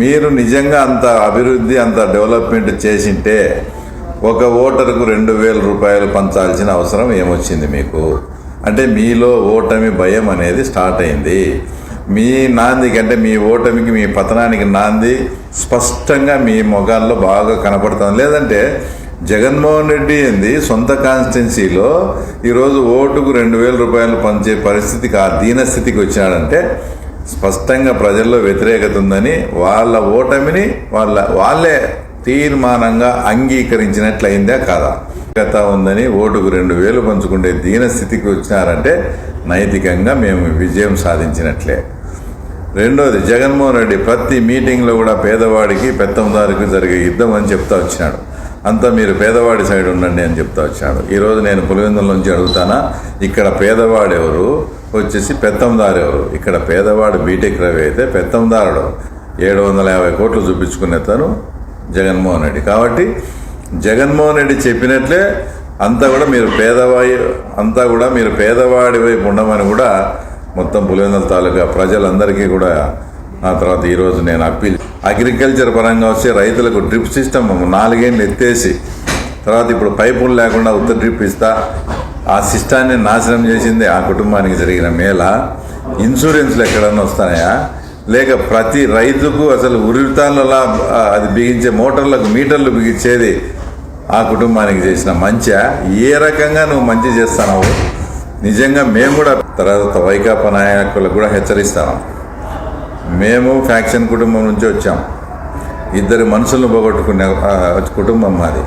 మీరు నిజంగా అంత అభివృద్ధి అంత డెవలప్మెంట్ చేసింటే ఒక ఓటరుకు రెండు వేల రూపాయలు పంచాల్సిన అవసరం ఏమొచ్చింది మీకు? అంటే మీలో ఓటమి భయం అనేది స్టార్ట్ అయింది. మీ నాందికి అంటే మీ ఓటమికి మీ పతనానికి నాంది స్పష్టంగా మీ మొగాల్లో బాగా కనపడుతుంది. లేదంటే జగన్మోహన్ రెడ్డి ఏంది? సొంత కాన్స్టిట్యున్సీలో ఈరోజు ఓటుకు రెండు వేల రూపాయలు పంచే పరిస్థితికి ఆ దీనస్థితికి వచ్చినాడంటే స్పష్టంగా ప్రజల్లో వ్యతిరేకత ఉందని వాళ్ళ ఓటమిని వాళ్ళ వాళ్ళే తీర్మానంగా అంగీకరించినట్లయిందా కాదా? గత ఉందని ఓటుకు రెండు వేలు పంచుకుంటే దీన స్థితికి వచ్చినారంటే నైతికంగా మేము విజయం సాధించినట్లే. రెండోది జగన్మోహన్ రెడ్డి ప్రతి మీటింగ్లో కూడా పేదవాడికి పెత్తందారికి జరిగే యుద్ధం అని చెప్తా వచ్చినాడు. అంతా మీరు పేదవాడి సైడ్ ఉండండి అని చెప్తా వచ్చాడు ఈరోజు నేను పులివెందుల నుంచి అడుగుతానా? ఇక్కడ పేదవాడెవరు? వచ్చేసి పెత్తందారు ఇక్కడ పేదవాడు బీటెక్ రవి అయితే పెత్తందారుడు. ఏడు వందల యాభై కోట్లు చూపించుకునే తను జగన్మోహన్ రెడ్డి. కాబట్టి జగన్మోహన్ రెడ్డి చెప్పినట్లే అంతా కూడా మీరు పేదవాయి అంతా కూడా మీరు పేదవాడి వైపు ఉండమని కూడా మొత్తం పులివెందుల తాలూకా ప్రజలందరికీ కూడా ఆ తర్వాత ఈరోజు నేను అప్పీల్. అగ్రికల్చర్ పరంగా వస్తే రైతులకు డ్రిప్ సిస్టమ్ నాలుగేళ్ళు ఎత్తేసి తర్వాత ఇప్పుడు పైపులు లేకుండా ఉత్త డ్రిప్ ఇస్తా ఆ సిస్టాన్ని నాశనం చేసింది ఆ కుటుంబానికి జరిగిన మేళ. ఇన్సూరెన్స్లు ఎక్కడన్నా వస్తాయా? లేక ప్రతి రైతుకు అసలు ఉరితాళ్ళలా అది బిగించే మోటార్లకు మీటర్లు బిగించేది ఆ కుటుంబానికి చేసిన మంచి? ఏ రకంగా నువ్వు మంచి చేస్తున్నావు నిజంగా మేము కూడా తర్వాత వైకాపా నాయకులకు కూడా హెచ్చరిస్తాం. మేము ఫ్యాక్షన్ కుటుంబం నుంచి వచ్చాం. ఇద్దరు మనుషులను పోగొట్టుకునే కుటుంబం మాది.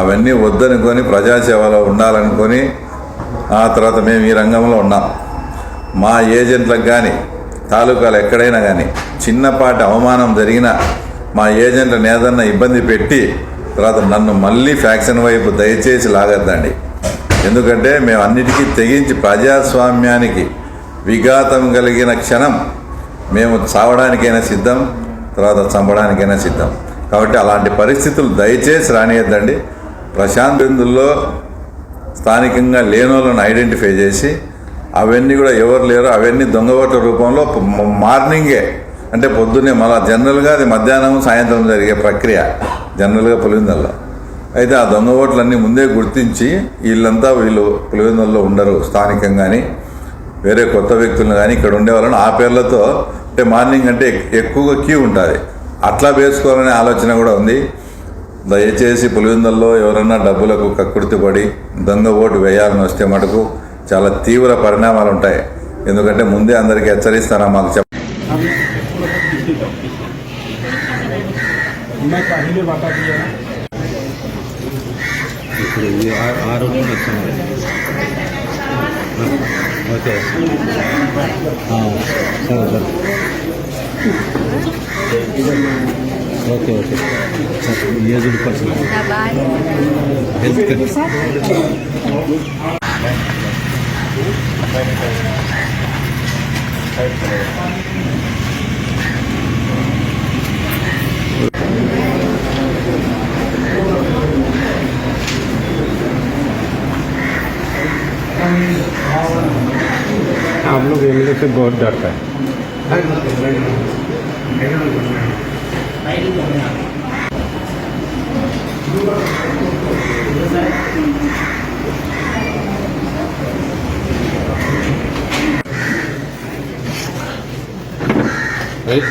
అవన్నీ వద్దనుకొని ప్రజాసేవలో ఉండాలనుకొని ఆ తర్వాత మేము ఈ రంగంలో ఉన్నాం. మా ఏజెంట్లకు కానీ తాలూకాలు ఎక్కడైనా కానీ చిన్నపాటి అవమానం జరిగినా మా ఏజెంట్లను ఏదన్నా ఇబ్బంది పెట్టి తర్వాత నన్ను మళ్ళీ ఫ్యాక్షన్ వైపు దయచేసి లాగద్దండి. ఎందుకంటే మేము అన్నిటికీ తెగించి ప్రజాస్వామ్యానికి విఘాతం కలిగిన క్షణం మేము చావడానికైనా సిద్ధం తర్వాత చంపడానికైనా సిద్ధం. కాబట్టి అలాంటి పరిస్థితులు దయచేసి రానియద్దండి. ప్రశాంత్ బిందుల్లో స్థానికంగా లేనోళ్ళను ఐడెంటిఫై చేసి అవన్నీ కూడా ఎవరు లేరు అవన్నీ దొంగ ఓట్ల రూపంలో మార్నింగే అంటే పొద్దున్నే మళ్ళా జనరల్గా అది మధ్యాహ్నం సాయంత్రం జరిగే ప్రక్రియ జనరల్గా పులివెందల్లో. అయితే ఆ దొంగ ఓట్లన్నీ ముందే గుర్తించి వీళ్ళంతా వీళ్ళు పులివెందల్లో ఉండరు స్థానికంగాని వేరే కొత్త వ్యక్తులను కానీ ఇక్కడ ఉండే వాళ్ళని ఆ పేర్లతో అంటే మార్నింగ్ అంటే ఎక్కువగా క్యూ ఉంటుంది. అట్లా వేసుకోవాలనే ఆలోచన కూడా ఉంది. దయచేసి పులివెందుల్లో ఎవరన్నా డబ్బులకు కక్కుర్తి పడి దొంగ ఓటు వేయాలని వస్తే మటుకు చాలా తీవ్ర పరిణామాలు ఉంటాయి ఎందుకంటే ముందే అందరికీ హెచ్చరిస్తారా మాకు చెప్ప సరే సరే. okay okay aged person health care हम लोग एमएलए से बहुत डरता है రైట్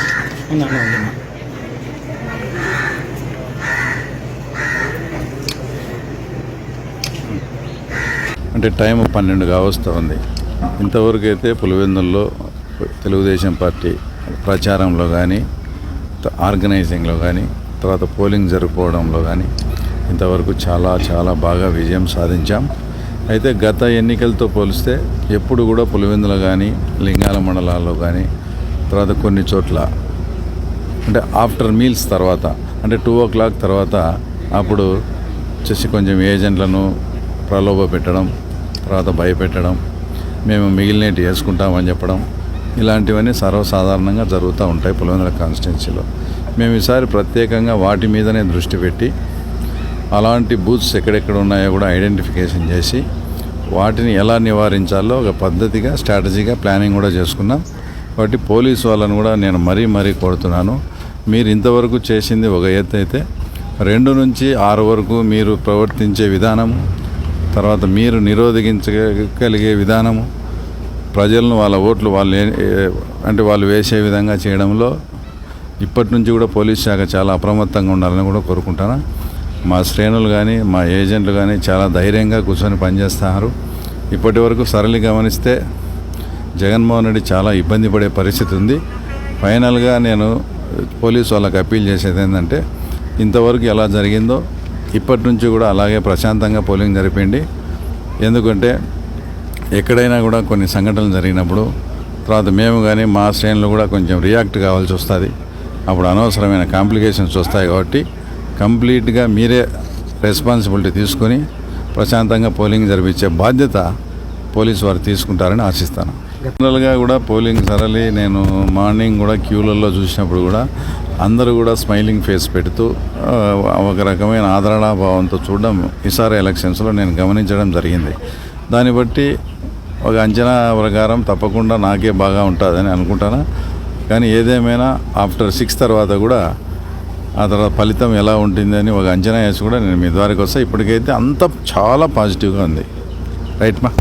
అంటే టైం పన్నెండు కావస్తూ ఉంది. ఇంతవరకు అయితే పులివెందుల్లో తెలుగుదేశం పార్టీ ప్రచారంలో కానీ ఆర్గనైజింగ్లో కానీ తర్వాత పోలింగ్ జరుపుకోవడంలో కానీ ఇంతవరకు చాలా చాలా బాగా విజయం సాధించాం. అయితే గత ఎన్నికలతో పోలిస్తే ఎప్పుడు కూడా పులివెందులు కానీ లింగాల మండలాల్లో కానీ తర్వాత కొన్ని చోట్ల అంటే ఆఫ్టర్ మీల్స్ తర్వాత అంటే టూ ఓ క్లాక్ తర్వాత అప్పుడు వచ్చేసి కొంచెం ఏజెంట్లను ప్రలోభ పెట్టడం తర్వాత భయపెట్టడం మేము మిగిలినట్టు వేసుకుంటామని చెప్పడం ఇలాంటివన్నీ సర్వసాధారణంగా జరుగుతూ ఉంటాయి పులివెందుల కాన్స్టిట్యున్సీలో మేము ఈసారి ప్రత్యేకంగా వాటి మీదనే దృష్టి పెట్టి అలాంటి బూత్స్ ఎక్కడెక్కడ ఉన్నాయో కూడా ఐడెంటిఫికేషన్ చేసి వాటిని ఎలా నివారించాలో ఒక పద్ధతిగా స్ట్రాటజీగా ప్లానింగ్ కూడా చేసుకున్నాం. కాబట్టి పోలీసు వాళ్ళని కూడా నేను మరీ మరీ కోరుతున్నాను. మీరు ఇంతవరకు చేసింది ఒక ఎత్తు అయితే రెండు నుంచి ఆరు వరకు మీరు ప్రవర్తించే విధానము తర్వాత మీరు నిరోధించగలిగే విధానము ప్రజలను వాళ్ళ ఓట్లు వాళ్ళు అంటే వాళ్ళు వేసే విధంగా చేయడంలో ఇప్పటి నుంచి కూడా పోలీస్ శాఖ చాలా అప్రమత్తంగా ఉండాలని కూడా కోరుకుంటాను. మా శ్రేణులు కానీ మా ఏజెంట్లు కానీ చాలా ధైర్యంగా కూర్చొని పనిచేస్తున్నారు. ఇప్పటి వరకు సరళి గమనిస్తే జగన్మోహన్ రెడ్డి చాలా ఇబ్బంది పడే పరిస్థితి ఉంది. ఫైనల్గా నేను పోలీసు వాళ్ళకి అప్పీల్ చేసేది ఏంటంటే ఇంతవరకు ఎలా జరిగిందో ఇప్పటి నుంచి కూడా అలాగే ప్రశాంతంగా పోలింగ్ జరిపిండి ఎందుకంటే ఎక్కడైనా కూడా కొన్ని సంఘటనలు జరిగినప్పుడు తర్వాత మేము కానీ మా శ్రేణులు కూడా కొంచెం రియాక్ట్ కావాల్సి వస్తుంది. అప్పుడు అనవసరమైన కాంప్లికేషన్స్ వస్తాయి కాబట్టి కంప్లీట్గా మీరే రెస్పాన్సిబిలిటీ తీసుకొని ప్రశాంతంగా పోలింగ్ జరిపించే బాధ్యత పోలీసు వారు తీసుకుంటారని ఆశిస్తాను. జనరల్గా కూడా పోలింగ్ సరళి నేను మార్నింగ్ కూడా క్యూలలో చూసినప్పుడు కూడా అందరూ కూడా స్మైలింగ్ ఫేస్ పెడుతూ ఒక రకమైన ఆదరణాభావంతో చూడడం ఈసారి ఎలక్షన్స్లో నేను గమనించడం జరిగింది. దాన్ని బట్టి ఒక అంచనా ప్రకారం తప్పకుండా నాకే బాగా ఉంటుందని అనుకుంటాను. కానీ ఏదేమైనా ఆఫ్టర్ సిక్స్ తర్వాత కూడా ఆ తర్వాత ఫలితం ఎలా ఉంటుందని ఒక అంచనా వేసి కూడా నేను మీ ద్వారాకి వస్తే ఇప్పటికైతే అంత చాలా పాజిటివ్గా ఉంది. రైట్ మా?